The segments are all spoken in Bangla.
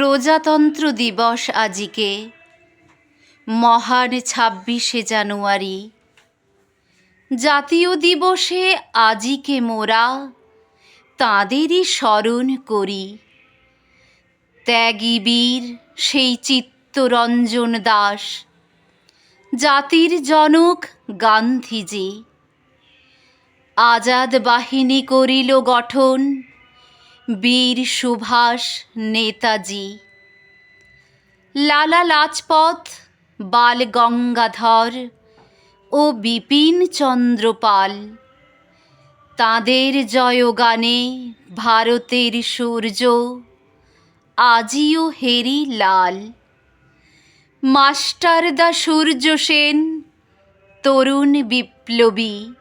প্রজাতন্ত্র দিবস আজিকে। মহান ছাব্বিশে জানুয়ারি। জাতীয় দিবসে আজিকে মোরা তাঁদেরই স্মরণ করি। ত্যাগী বীর সেই চিত্তরঞ্জন দাস, জাতির জনক গান্ধীজি। আজাদ বাহিনী করিল গঠন বীর সুভাষ নেতাজি। লালা লাজপত, বাল গঙ্গাধর ও বিপিন চন্দ্র পাল তাঁদের জয়গানে ভারতের সূর্য আজিও হেরি লাল। মাস্টারদা সূর্য সেন, তরুণ বিপ্লবী।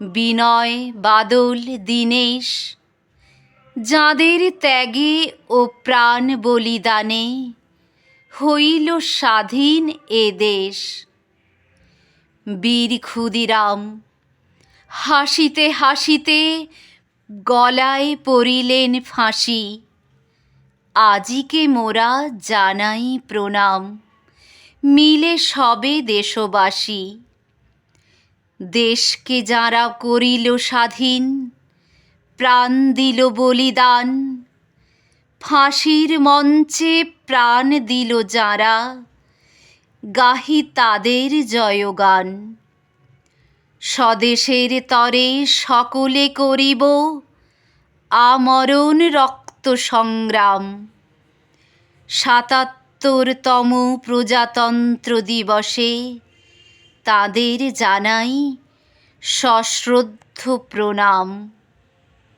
বিনয় বাদল দীনেশ যাঁদের ত্যাগে ও প্রাণ বলিদানে হইল স্বাধীন এ দেশ। বীর ক্ষুদিরাম, হাসিতে হাসিতে গলায় পড়িলেন ফাঁসি। আজিকে মোরা জানাই প্রণাম। মিলে সবে দেশবাসী। দেশকে যাঁরা করিল স্বাধীন প্রাণ দিল বলিদান। ফাঁসির মঞ্চে প্রাণ দিল যাঁরা। গাহি তাদের জয়গান। স্বদেশের তরে সকলে করিব আমরণ রক্ত সংগ্রাম। সাতাত্তরতম প্রজাতন্ত্র দিবসে তাদের জানাই সশ্রদ্ধ প্রণাম।